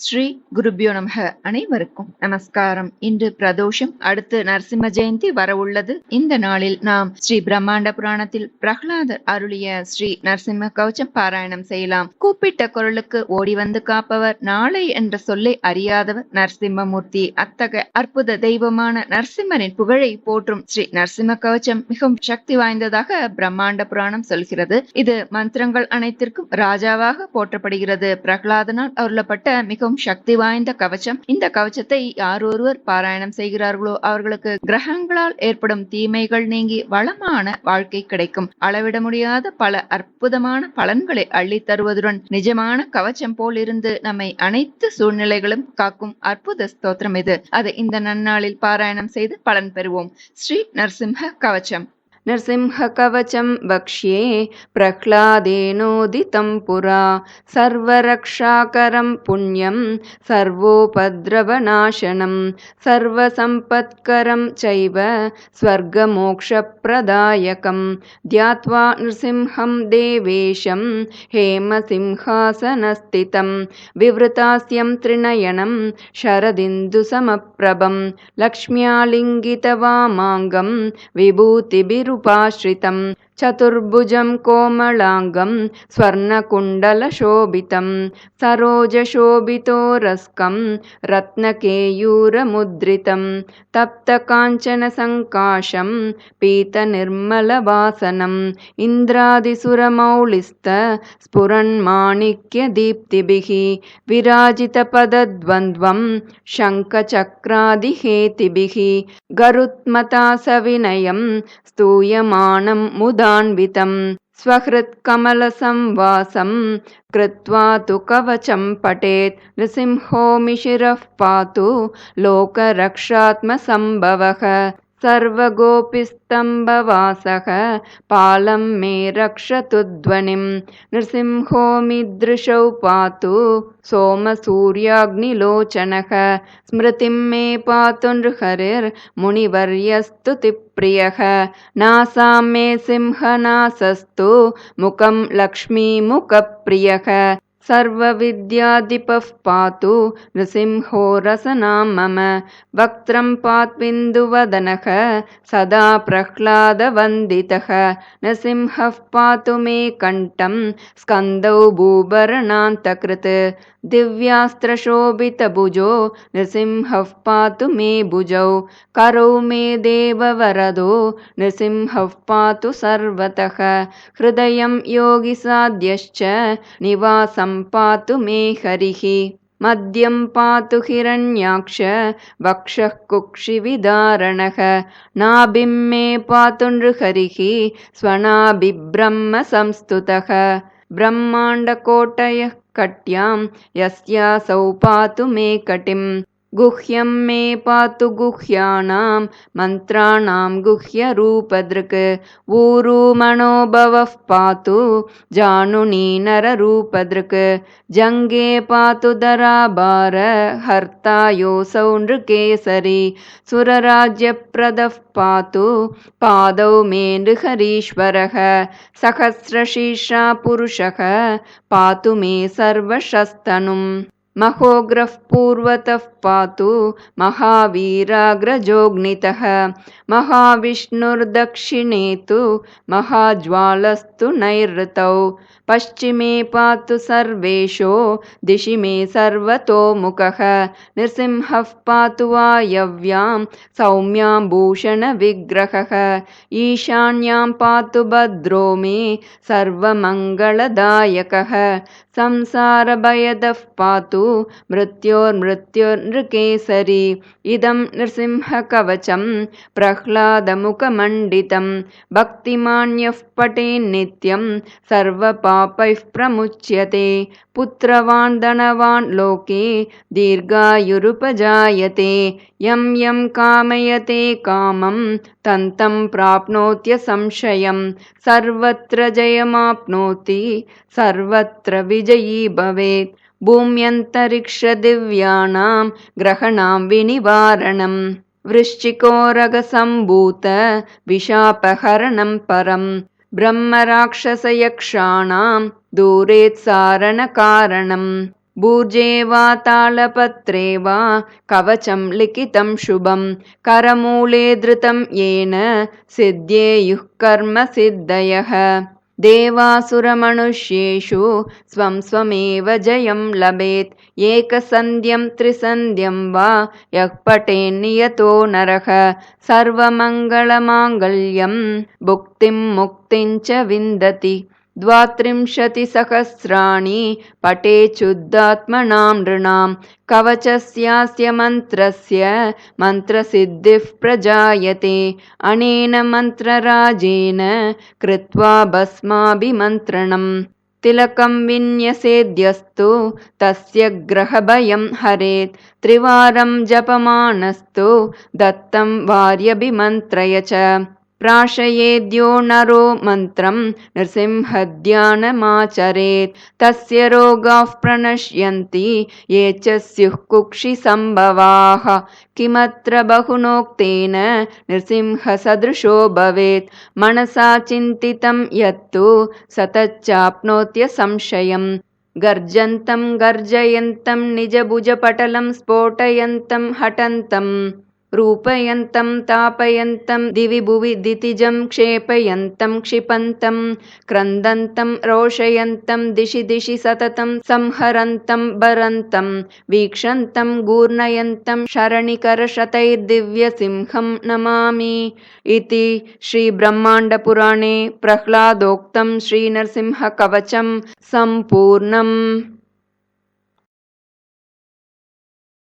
ஸ்ரீ குருபியோ நமக அனைவருக்கும் நமஸ்காரம். இன்று பிரதோஷம் அடுத்து நரசிம்ம ஜெயந்தி வரவுள்ளது இந்த நாளில் நாம் ஸ்ரீ பிரம்மாண்ட புராணத்தில் பிரகலாதர் அருளிய ஸ்ரீ நரசிம்ம கவச்சம் பாராயணம் செய்யலாம். கூப்பிட்ட குரலுக்கு ஓடி வந்து காப்பவர். நாளை என்ற சொல்லை அறியாதவர் நரசிம்மமூர்த்தி அத்தகைய அற்புத தெய்வமான நரசிம்மனின் புகழை போற்றும் ஸ்ரீ நரசிம்ம கவச்சம் மிகவும் சக்தி வாய்ந்ததாக பிரம்மாண்ட புராணம் சொல்கிறது. இது மந்திரங்கள் அனைத்திற்கும் ராஜாவாக போற்றப்படுகிறது. பிரகலாதனால் அருளப்பட்ட மிக மிகவும் சக்தி வாய்ந்த கவச்சம். இந்த கவச்சத்தை யார் ஒருவர் பாராயணம் செய்கிறார்களோ அவர்களுக்கு கிரகங்களால் ஏற்படும் தீமைகள் நீங்கி வளமான வாழ்க்கை கிடைக்கும். அளவிட முடியாத பல அற்புதமான பலன்களை அள்ளி தருவதுடன் நிஜமான கவச்சம் போல் இருந்து நம்மை அனைத்து சூழ்நிலைகளும் காக்கும் அற்புத ஸ்தோத்திரம் இது. அதை இந்த நன்னாளில் பாராயணம் செய்து பலன் பெறுவோம். ஸ்ரீ நரசிம்ஹ கவச்சம். नृसिंहकवचं वक्ष्ये प्रह्लादेनोदितं पुरा। सर्वरक्षाकरं पुण्यं सर्वोपद्रवनाशनं सर्वसम्पत्करं चैव स्वर्गमोक्षप्रदायकं। ध्यात्वा नृसिंहं देवेशं हेमसिंहासनस्थितं विवृतास्यं त्रिनयनं शरदिन्दुसमप्रभं लक्ष्म्यालिङ्गितवामाङ्गं विश्वरूपाश्रितम् चतुर्भुजं कोमलाङ्गं स्वर्णकुण्डलशोभितं सरोजशोभितोरस्कं रत्नकेयूरमुद्रितं तप्तकाञ्चनसङ्काशं पीतनिर्मलवासनम् इन्द्रादिसुरमौलिस्त स्फुरन्माणिक्यदीप्तिभिः विराजितपदद्वन्द्वं शङ्खचक्रादिहेतिभिः गरुत्मता सविनयं स्तूयमानं स्वहृत्कमलसंवासं कृत्वा तु कवचं पठेत्। नृसिंहो मिशिरः पातु लोकरक्षात्मसम्भवः सर्वगोपिस्तम्भवासः। पालं मे रक्षतु ध्वनिं। नृसिंहोमिदृशौ पातु सोमसूर्याग्निलोचनः। स्मृतिं मे पातु नृहरिर्मुनिवर्यस्तुतिप्रियः। नासां मे सिंहनासस्तु मुखं लक्ष्मीमुखप्रियः सर्वविद्याधिपः पातु नृसिंहो रसनां मम। वक्त्रं पात्विन्दुवदनः सदा प्रह्लादवन्दितः। नृसिंहः पातु मे कण्ठं स्कन्दौ भूभरणान्तकृत्। दिव्यास्त्रशोभितभुजो नृसिंहः पातु मे भुजौ। करौ मे देववरदो नृसिंहः पातु सर्वतः। हृदयं योगिसाद्यश्च निवासं पातु मे हरिः। मद्यं पातु हिरण्याक्ष वक्षः कुक्षिविदारणः। नाभिं मे पातु नृहरिः स्वनाभिब्रह्मसंस्तुतः ब्रह्माण्डकोटयः कट्यां यस्यासौ पातु मे कटिं गुह्यं मे पातु गुह्याणां मन्त्राणां गुह्यरूपदृक्। ऊरुमणोभवः पातु जानुनी नररूपदृक्। जङ्गे पातु दराभार हर्ता योऽसौ नृकेसरी सुरराज्यप्रदः पातु पादौ मे नृहरीश्वरः। सहस्रशीर्षा पुरुषः पातु मे सर्वशस्तनुम् महोग्रः पूर्वतः पातु महावीराग्रजोग्नितः महाविष्णुर्दक्षिणे तु महाज्वालस्तु नैऋतौ पश्चिमे पातु सर्वेशो दिशि मे सर्वतोमुखः नृसिंहः पातु वायव्यां सौम्यां भूषणविग्रहः ईशान्यां पातु भद्रो मे सर्वमङ्गलदायकः संसारभयदः पातु मृत्योर्मृत्युर्नृकेसरी। इदं नृसिंहकवचं प्रह्लादमुखमण्डितं। भक्तिमान्यः पठेन्नित्यं सर्वपापैः प्रमुच्यते। पुत्रवान् धनवान् लोके दीर्घायुरुपजायते। यं यं कामयते कामं तन्तं प्राप्नोत्यसंशयं सर्वत्र जयमाप्नोति सर्वत्र विजयी भवेत् भूम्यन्तरिक्षदिव्यानां ग्रहणां विनिवारणं वृश्चिकोरगसम्भूत विशापहरणं परं ब्रह्मराक्षसयक्षाणां दूरेत्सारणकारणं भूर्जे वा तालपत्रे वा कवचं लिखितं शुभं करमूले धृतं येन सिद्ध्येयुः कर्मसिद्धयः देवासुरमनुष्येषु स्वं स्वमेव जयं लभेत्। एकसन्ध्यं त्रिसन्ध्यं वा यः पठेन्नियतो नरः। सर्वमङ्गलमाङ्गल्यं भुक्तिं मुक्तिं च विन्दति द्वात्रिंशतिसहस्राणि पठेच्छुद्धात्मनां नृणां कवचस्यास्य मन्त्रस्य मन्त्रसिद्धिः प्रजायते। अनेन मन्त्रराजेन कृत्वा भस्माभिमन्त्रणम्। तिलकं विन्यसेद्यस्तु तस्य ग्रहभयं हरेत्। त्रिवारं जपमानस्तु दत्तं वार्यभिमन्त्रय च प्राशयेद्यो नरो मन्त्रं नृसिंहध्यानमाचरेत्। तस्य रोगाः प्रणश्यन्ति ये च स्युः कुक्षिसम्भवाः। किमत्र बहुनोक्तेन नृसिंहसदृशो भवेत्। मनसा चिन्तितं यत्तु स तच्चाप्नोत्य संशयम्। गर्जन्तं गर्जयन्तं निजभुजपटलं स्फोटयन्तं हठन्तम् रूपयन्तं तापयन्तं दिवि भुवि दितिजं क्षेपयन्तं क्षिपन्तं क्रन्दन्तं रोषयन्तं दिशि दिशि सततं संहरन्तं भरन्तं वीक्षन्तं गूर्णयन्तं शरणिकरशतैर्दिव्यसिंहं नमामि इति श्रीब्रह्माण्डपुराणे प्रह्लादोक्तं श्रीनरसिंहकवचं सम्पूर्णम्